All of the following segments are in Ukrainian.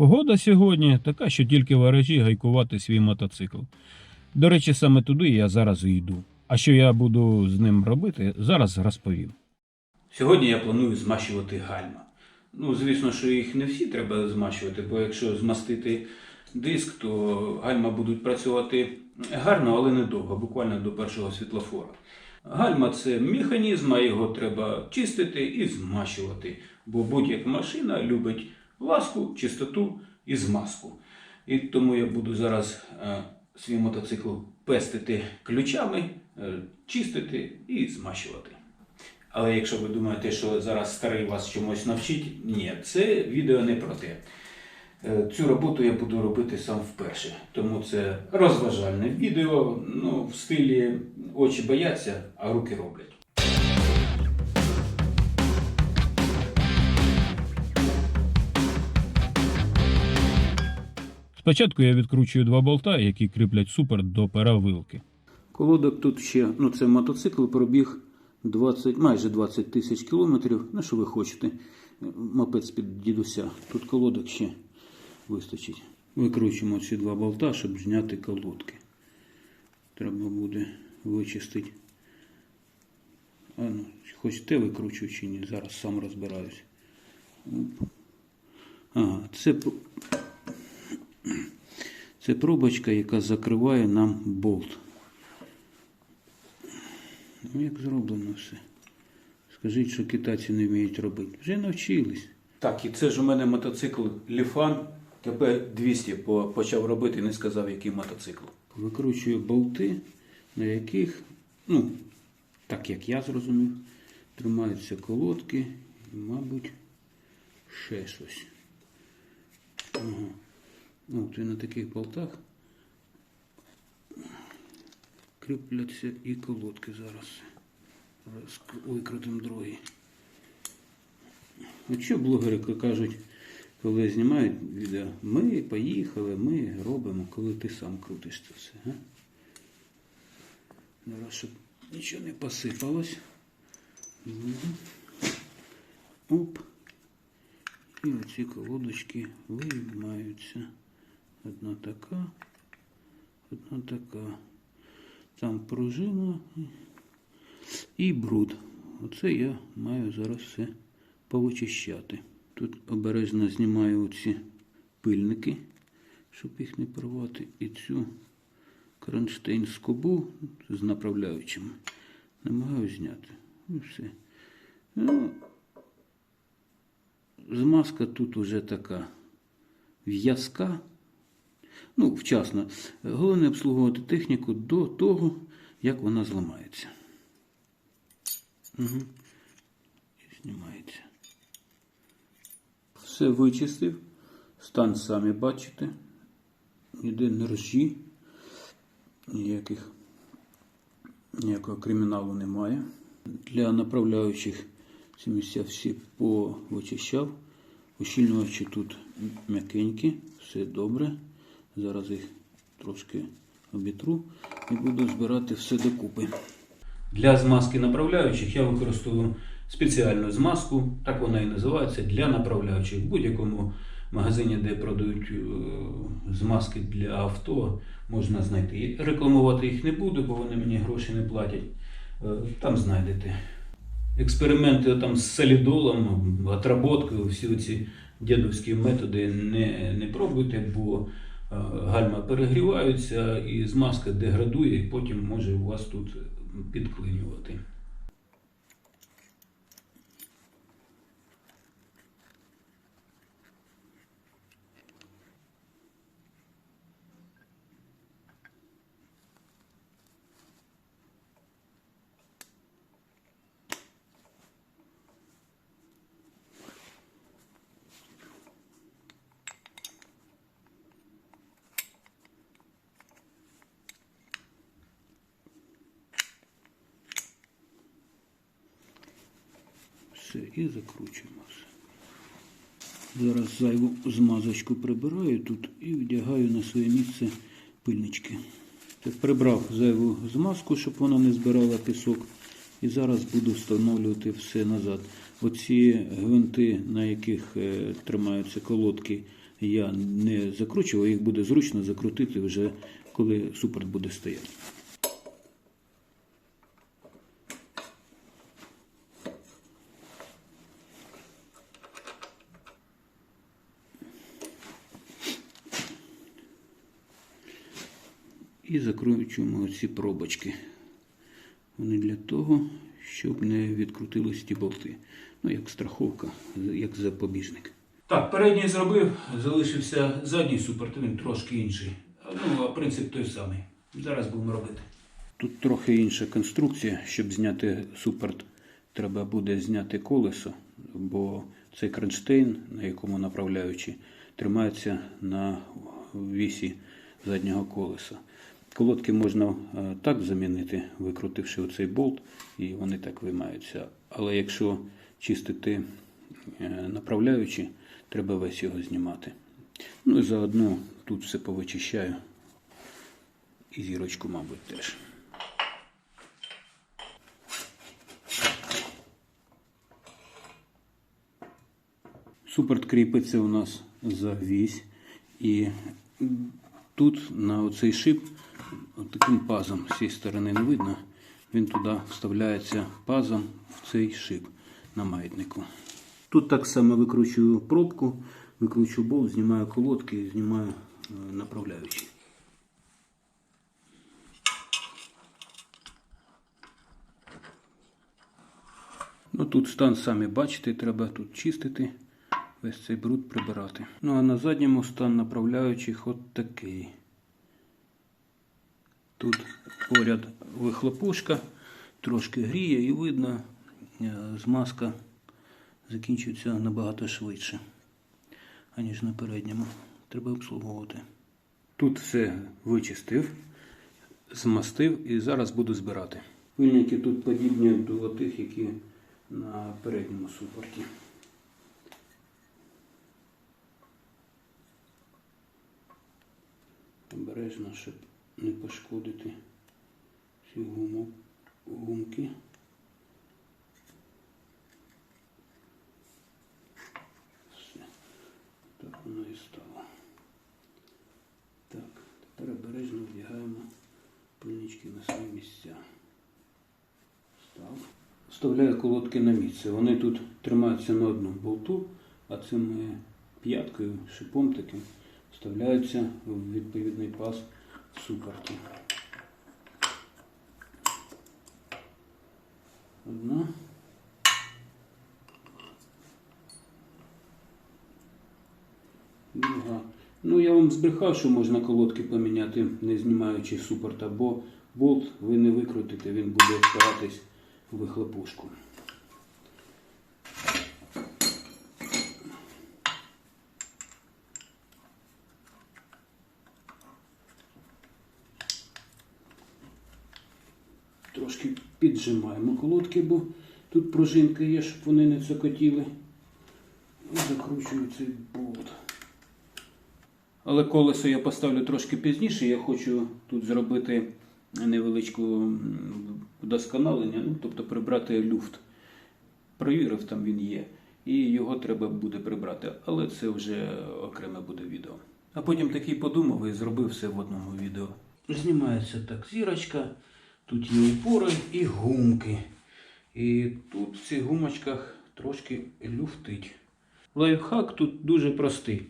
Погода сьогодні така, що тільки в гаражі гайкувати свій мотоцикл. До речі, саме туди я зараз і йду. А що я буду з ним робити, зараз розповім. Сьогодні я планую змащувати гальма. Ну, звісно, що їх не всі треба змащувати, бо якщо змастити диск, то гальма будуть працювати гарно, але недовго, буквально до першого світлофора. Гальма це механізм, а його треба чистити і змащувати, бо будь-яка машина любить ласку, чистоту і змазку. І тому я буду зараз е, свій мотоцикл пестити ключами, е, чистити і змащувати. Але якщо ви думаєте, що зараз старий вас чомусь навчить, ні, це відео не про те. Е, Цю роботу я буду робити сам вперше. Тому це розважальне відео, ну, в стилі очі бояться, а руки роблять. Спочатку я відкручую два болта, які кріплять супер до пера вилки. Колодок тут ще, ну це мотоцикл пробіг 20, майже 20 тисяч кілометрів. Ну що ви хочете? Мопед з-під дідуся. Тут колодок ще вистачить. Викручуємо ці два болта, щоб зняти колодки. Треба буде вичистити. А ну, хочете викручую чи ні, зараз сам розбираюсь. Ага, це, це пробочка, яка закриває нам болт. Ну, як зроблено все. Скажіть, що китайці не вміють робити. Вже навчились. Так, і це ж у мене мотоцикл Ліфан КП-200 почав робити і не сказав, який мотоцикл. Викручую болти, на яких, ну, так як я зрозумів, тримаються колодки і, мабуть, ще щось. Ага. Ну, от і на таких болтах кріпляться і колодки зараз. Роз- Викрутим другий. От що блогери кажуть, коли знімають відео, ми поїхали, ми робимо, коли ти сам крутиш це все. А? Зараз, щоб нічого не посипалось. Оп. І оці колодочки виймаються. Одна така, одна така. Там пружина і бруд. Оце я маю зараз все повичищати. Тут обережно знімаю оці пильники, щоб їх не порвати. І цю кронштейн скобу з направляючим намагаюся зняти. І все. Ну, змазка тут уже така в'язка. Ну, вчасно. Головне обслуговувати техніку до того, як вона зламається. Угу. І знімається. Все вичистив. Стан самі бачите. Ніде не ржі. Ніяких, ніякого криміналу немає. Для направляючих ці місця всі повичищав. Ущільнювачі тут м'якенькі, все добре. Зараз їх трошки обітру і буду збирати все докупи. Для змазки направляючих я використовую спеціальну змазку, так вона і називається, для направляючих. В будь-якому магазині, де продають е, змазки для авто, можна знайти. Рекламувати їх не буду, бо вони мені гроші не платять. Е, Там знайдете. Експерименти там з солідолом, отработкою, всі ці дідовські методи не, не пробуйте, бо гальма перегріваються і змазка деградує, і потім може у вас тут підклинювати. Все, і закручуємо. Зараз зайву змазочку прибираю тут і вдягаю на своє місце пильнички. Так, прибрав зайву змазку, щоб вона не збирала пісок. І зараз буду встановлювати все назад. Оці гвинти, на яких е, тримаються колодки, я не закручував, їх буде зручно закрутити вже коли супорт буде стояти. І закручуємо ці пробочки. Вони для того, щоб не відкрутились ті болти. Ну, як страховка, як запобіжник. Так, передній зробив, залишився задній супорт, трошки інший. Ну, а принцип той самий. Зараз будемо робити. Тут трохи інша конструкція. Щоб зняти супорт, треба буде зняти колесо, бо цей кронштейн, на якому направляючи, тримається на вісі заднього колеса. Колодки можна е, так замінити, викрутивши оцей болт, і вони так виймаються. Але якщо чистити е, направляючи, треба весь його знімати. Ну і заодно тут все повичищаю. І зірочку, мабуть, теж. Супорт кріпиться у нас за вісь. І тут на оцей шип от таким пазом з цієї сторони не видно. Він туди вставляється пазом в цей шип на маятнику. Тут так само викручую пробку, викручую болт, знімаю колодки, знімаю е, направляючий. Ну тут стан самі бачите, треба тут чистити, весь цей бруд прибирати. Ну а на задньому стан направляючих от такий. Тут поряд вихлопушка, трошки гріє і видно, е, змазка закінчується набагато швидше, аніж на передньому. Треба обслуговувати. Тут все вичистив, змастив і зараз буду збирати. Пильники тут подібні до тих, які на передньому супорті. Обережно, щоб не пошкодити гуму, гумки. Все. Так воно і стало. Так, тепер обережно вдягаємо пильнички на свої місця. Став. Вставляю колодки на місце. Вони тут тримаються на одному болту, а цими п'яткою, шипом таким вставляються в відповідний паз супорті. Одна. Друга. Ну, я вам збрехав, що можна колодки поміняти, не знімаючи супорта, бо болт ви не викрутите, він буде впиратись в вихлопушку. Трошки піджимаємо колодки, бо тут пружинка є, щоб вони не цокотіли. Закручую цей болт. Але колесо я поставлю трошки пізніше. Я хочу тут зробити невеличку вдосконалення, ну, тобто прибрати люфт. Провірив, там він є. І його треба буде прибрати. Але це вже окреме буде відео. А потім такий подумав і зробив все в одному відео. Знімається так зірочка, тут є упори і гумки. І тут в цих гумочках трошки люфтить. Лайфхак тут дуже простий.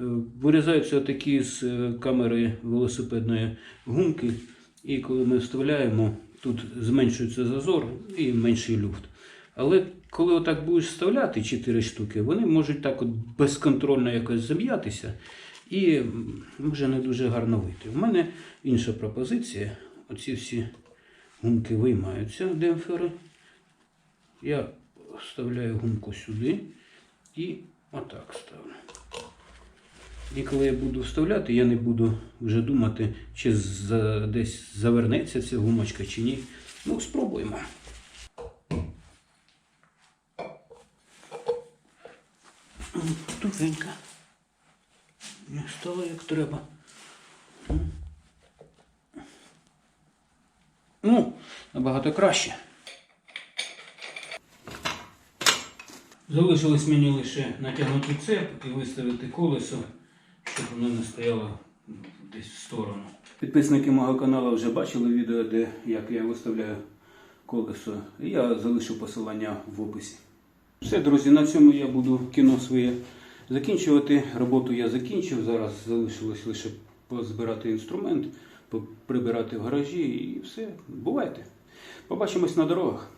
Е, Вирізаються такі з е, камери велосипедної гумки, і коли ми вставляємо, тут зменшується зазор і менший люфт. Але коли отак будеш вставляти 4 штуки, вони можуть так от безконтрольно якось зам'ятися і може не дуже гарно вийти. У мене інша пропозиція. Оці всі гумки виймаються демпфери. Я вставляю гумку сюди і отак ставлю. І коли я буду вставляти, я не буду вже думати, чи за, десь завернеться ця гумочка чи ні. Ну, спробуємо. Тугенька. Не стало як треба. Ну, набагато краще. Залишилось мені лише натягнути цеп і виставити колесо щоб воно не стояло десь в сторону. Підписники мого каналу вже бачили відео, де як я виставляю колесо. І я залишу посилання в описі. Все, друзі, на цьому я буду кіно своє закінчувати. Роботу я закінчив. Зараз залишилось лише позбирати інструмент, прибирати в гаражі і все. Бувайте. Побачимось на дорогах.